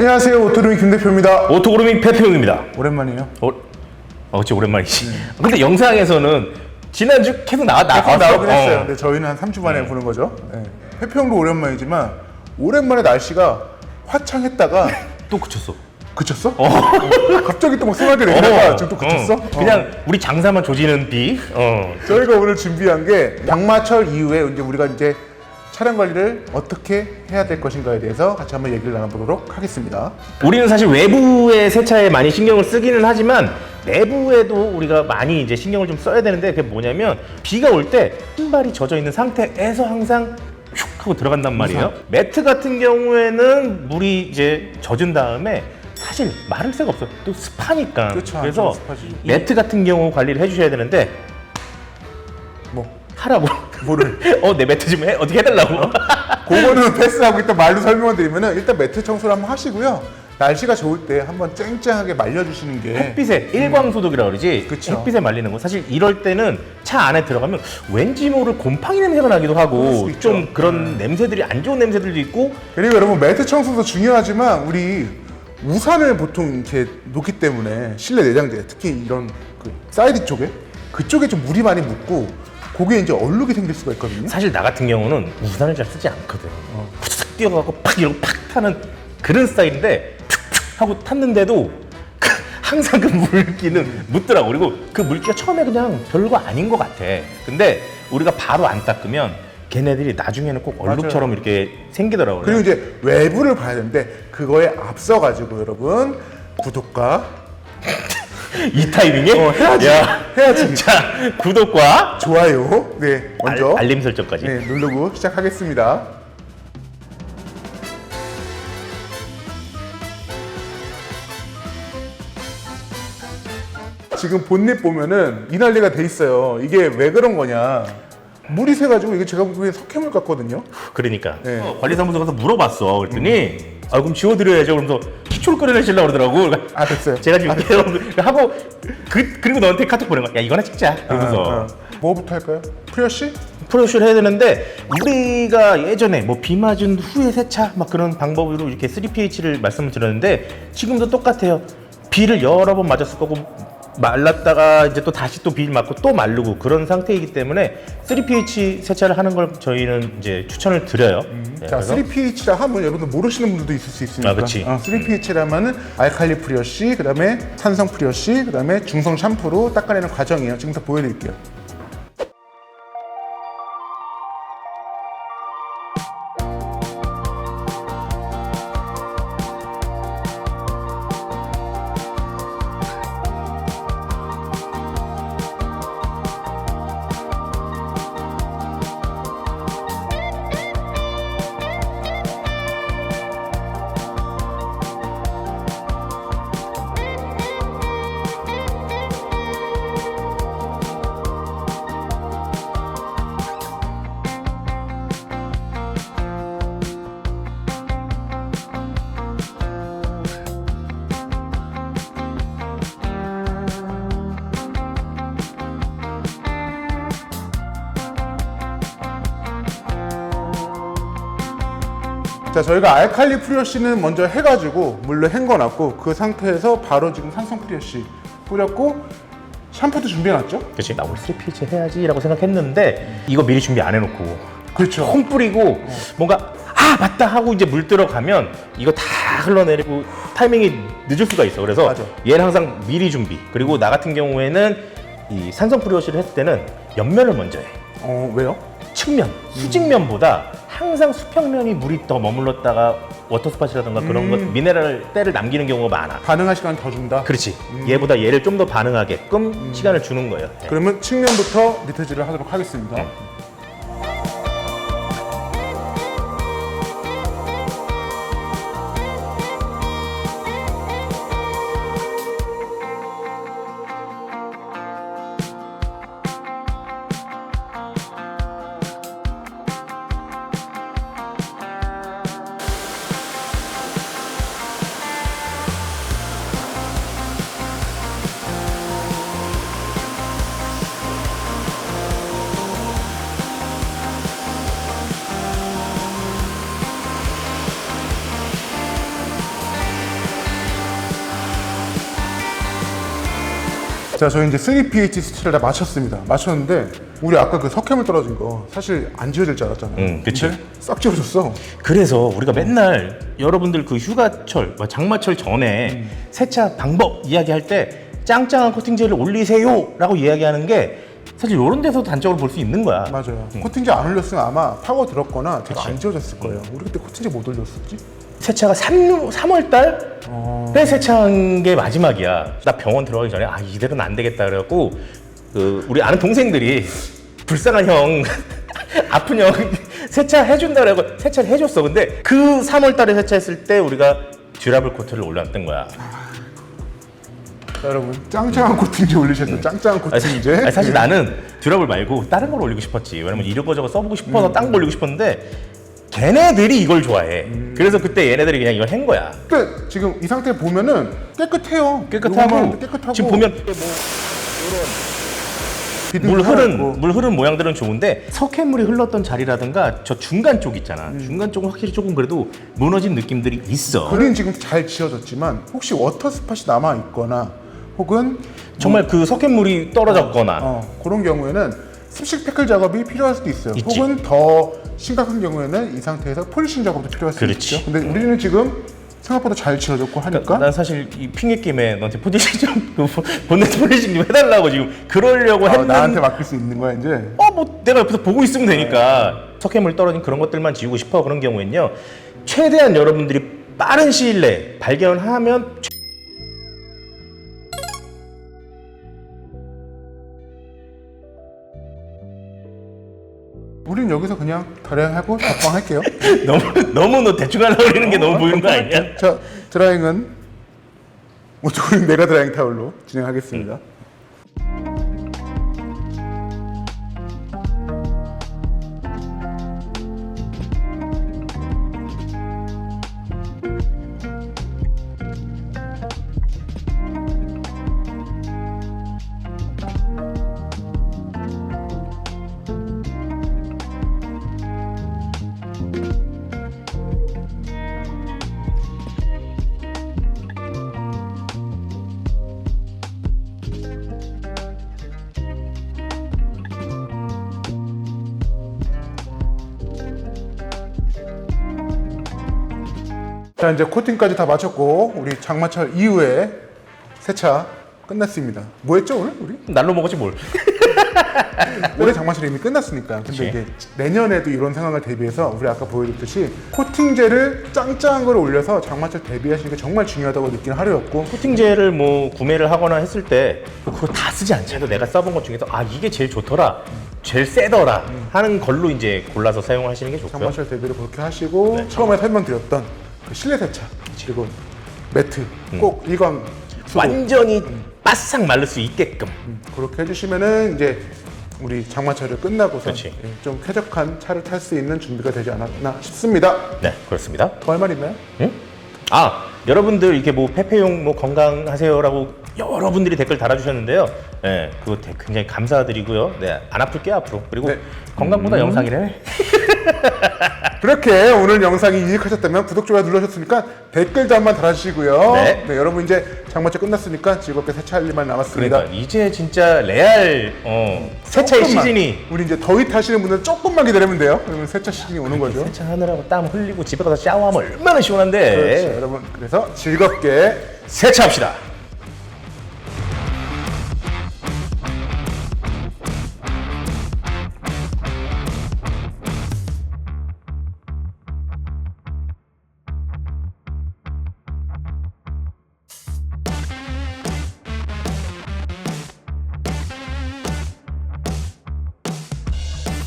안녕하세요 오토르미 김 대표입니다. 오토그루밍 페페용입니다. 오랜만이에요. 어, 어, 그치 오랜만이지. 근데 영상에서는 지난주 계속 나와 나왔어. 나오긴 했어요. 어. 근데 저희는 한 3주 만에 보는 거죠. 네. 해평도 오랜만이지만 오랜만에 날씨가 화창했다가 또 그쳤어. 그쳤어? 어. 갑자기 또 막 쏟아져 내리다가 지금 또 그쳤어? 어. 그냥 우리 장사만 조지는 비. 어. 저희가 오늘 준비한 게 장마철 이후에 이제 우리가 이제 차량 관리를 어떻게 해야 될 것인가에 대해서 같이 한번 얘기를 나눠보도록 하겠습니다. 우리는 사실 외부의 세차에 많이 신경을 쓰기는 하지만 내부에도 우리가 많이 이제 신경을 좀 써야 되는데 그게 뭐냐면 비가 올 때 신발이 젖어 있는 상태에서 항상 슉 하고 들어간단 말이에요. 매트 같은 경우에는 물이 이제 젖은 다음에 사실 마를 새가 없어요. 또 습하니까. 그렇죠. 그래서 습하지. 이 매트 같은 경우 관리를 해주셔야 되는데 뭐 하라고. 뭐를 어, 내 매트 좀 해. 어떻게 해달라고. 그거는 패스하고 일단 말로 설명을 드리면은 일단 매트 청소를 한번 하시고요. 날씨가 좋을 때 한번 쨍쨍하게 말려주시는 게 햇빛에 일광 소독이라고 그러지 그쵸. 햇빛에 말리는 거 사실 이럴 때는 차 안에 들어가면 왠지 모를 곰팡이 냄새가 나기도 그럴 하고 있죠. 좀 그런 냄새들이 안 좋은 냄새들도 있고 그리고 여러분 매트 청소도 중요하지만 우리 우산을 보통 이렇게 놓기 때문에 실내 내장재 특히 이런 그 사이드 쪽에 그쪽에 좀 물이 많이 묻고 거기에 이제 얼룩이 생길 수가 있거든요. 사실 나 같은 경우는 우산을 잘 쓰지 않거든. 푸슥 뛰어가고 팍 이러고 팍 타는 그런 스타일인데 툭툭 하고 탔는데도 그- 항상 그 물기는 묻더라고. 그리고 그 물기가 처음에 그냥 별거 아닌 것 같아. 근데 우리가 바로 안 닦으면 걔네들이 나중에는 꼭 얼룩처럼 이렇게 생기더라고요. 그리고 이제 외부를 봐야 되는데 그거에 앞서 가지고 여러분 구독과 이 타이밍에? 어, 해야지. 야. 해야지. 자, 구독과 좋아요 네 먼저 알, 림 설정까지. 네, 누르고 시작하겠습니다. 지금 본넷 보면은 이 난리가 돼 있어요. 이게 왜 그런 거냐? 물이 새가지고 이게 제가 보기엔 석회물 같거든요. 그러니까 네. 어, 관리사무소 가서 물어봤어. 그랬더니 아 그럼 지워드려야죠. 그러면서 키초를 끓여내시려고 그러더라고. 그러니까 아 됐어요. 제가 지금 하고 그, 그리고 너한테 카톡 보낸 거야. 야 이거나 찍자. 그러면서 어, 어. 뭐부터 할까요? 프리어시? 프로쇼를 해야 되는데 우리가 예전에 뭐 비 맞은 후에 세차 막 그런 방법으로 이렇게 3pH를 말씀을 드렸는데 지금도 똑같아요. 비를 여러 번 맞았을 거고 말랐다가 이제 또 다시 또 비를 맞고 또 마르고 그런 상태이기 때문에 3pH 세차를 하는 걸 저희는 이제 추천을 드려요. 네, 자, 그래서 3pH라 하면 여러분들 모르시는 분들도 있을 수 있으니까. 아, 그치. 3pH라면은 알칼리 프리어시, 그다음에 산성 프리어시, 그다음에 중성 샴푸로 닦아내는 과정이에요. 지금 다 보여드릴게요. 자, 저희가 알칼리 프리어시는 먼저 해가지고 물로 헹궈놨고 그 상태에서 바로 지금 산성 프리어시 뿌렸고 샴푸도 준비해놨죠? 그치 나 오늘 3pH 해야지라고 생각했는데 이거 미리 준비 안 해놓고 그렇죠. 콩 뿌리고 뭔가 아 맞다 하고 이제 물 들어가면 이거 다 흘러내리고 타이밍이 늦을 수가 있어. 그래서 맞아. 얘는 항상 미리 준비. 그리고 나 같은 경우에는 이 산성 프리워시를 했을 때는 옆면을 먼저 해. 어, 왜요? 측면, 수직면보다 항상 수평면이 물이 더 머물렀다가 워터 스팟이라든가 그런 것 미네랄 때를 남기는 경우가 많아. 반응할 시간 더 준다. 그렇지. 얘보다 얘를 좀 더 반응하게끔 시간을 주는 거예요. 네. 그러면 측면부터 니트질을 하도록 하겠습니다. 네. 자, 저희 이제 3pH 수치를 다 맞췄습니다. 맞췄는데 우리 아까 그 석회물 떨어진 거 사실 안 지워질 줄 알았잖아요. 응, 그치. 근데 싹 지워졌어. 그래서 우리가 맨날 여러분들 그 휴가철, 뭐 장마철 전에 세차 방법 이야기할 때 짱짱한 코팅제를 올리세요라고 이야기하는 게 사실 이런 데서 단적으로 볼 수 있는 거야. 맞아요. 코팅제 안 올렸으면 아마 파고 들었거나 제가 안 지워졌을 거예요. 우리 그때 코팅제 못 올렸었지? 세차가 3, 3월 달 에 세차한 게 마지막이야. 나 병원 들어가기 전에 아 이대로는 안 되겠다 그래갖고 그 우리 아는 동생들이 불쌍한 형 아픈 형 세차 해준다 그래고 세차를 해줬어. 근데 그 3월 달에 세차했을 때 우리가 듀라블 코트를 올렸던 거야. 자, 여러분 짱짱한 코팅제 올리셨어요. 짱짱한 아니, 사- 코팅제. 아니, 사실 나는 듀라블 말고 다른 걸 올리고 싶었지. 왜냐면 이거저거 써보고 싶어서 딴거 올리고 싶었는데 걔네들이 이걸 좋아해. 그래서 그때 얘네들이 그냥 이걸 한 거야. 근데 지금 이 상태 보면은 깨끗해요. 깨끗하고, 요거만 깨끗하고 지금 보면 비듬 물 살아있고. 흐른 물 흐른 모양들은 좋은데 석회물이 흘렀던 자리라든가 저 중간 쪽 있잖아. 중간 쪽은 확실히 조금 그래도 무너진 느낌들이 있어. 그린 지금 잘 지워졌지만 혹시 워터 스팟이 남아 있거나 혹은 정말 그 석회물이 떨어졌거나 어, 그런 경우에는 습식 태클 작업이 필요할 수도 있어요. 있지. 혹은 더 심각한 경우에는 이 상태에서 폴리싱 작업도 필요할 수도 그렇지. 있죠. 근데 우리는 지금 생각보다 잘 지워졌고 하니까 난 사실 이 핑계김에 너한테 포지션 좀그 본네트 폴리싱 좀 해달라고 지금 그러려고 아, 했는데 나한테 맡길 수 있는 거야 이제. 어 뭐 내가 옆에서 보고 있으면 되니까 석회물 떨어진 그런 것들만 지우고 싶어 그런 경우엔요 최대한 여러분들이 빠른 시일 내에 발견하면 여기서 그냥 다량하고 답방할게요. 너무 너무 너 대충 하려고 그러는 게 너무 보이는 거 아니야? 자 드라잉은 오토그린 메가 드라잉 타올로 진행하겠습니다. 자 이제 코팅까지 다 마쳤고 우리 장마철 이후에 세차 끝났습니다. 뭐 했죠 오늘 우리? 날로 먹었지 뭘? 올해 장마철이 이미 끝났으니까. 근데 그치. 이게 내년에도 이런 상황을 대비해서 우리 아까 보여줬듯이 코팅제를 짱짱한 걸 올려서 장마철 대비하시는 게 정말 중요하다고 느끼는 하루였고 코팅제를 뭐 구매를 하거나 했을 때 그거 다 쓰지 않잖아. 내가 써본 것 중에서 아 이게 제일 좋더라, 제일 세더라 하는 걸로 이제 골라서 사용하시는 게 좋고요. 장마철 대비를 그렇게 하시고 네. 처음에 설명드렸던 그 실내 세차 그리고 매트 꼭 일광 수도 완전히 바싹 마를 수 있게끔. 그렇게 해주시면은 이제 우리 장마철을 끝나고서 그렇지. 예, 좀 쾌적한 차를 탈 수 있는 준비가 되지 않았나 싶습니다. 네, 그렇습니다. 더 할 말 있나요? 응? 아 여러분들 이렇게 뭐 페페용 뭐 건강하세요라고 여러분들이 댓글 달아주셨는데요. 네, 그거 대- 굉장히 감사드리고요. 네, 안 아플게요 앞으로. 그리고 네. 건강보다 영상이래. 그렇게 오늘 영상이 유익하셨다면 구독, 좋아요 눌러주셨으니까 댓글도 한번 달아주시고요. 네. 여러분 이제 장마철 끝났으니까 즐겁게 세차할 일만 남았습니다. 그러니까 이제 진짜 레알 어, 세차의 조금만. 시즌이 우리 이제 더위 타시는 분들 조금만 기다리면 돼요. 그러면 세차 시즌이 오는 거죠. 세차하느라고 땀 흘리고 집에 가서 샤워하면 얼마나 시원한데. 그렇죠, 여러분. 그래서 즐겁게 세차합시다.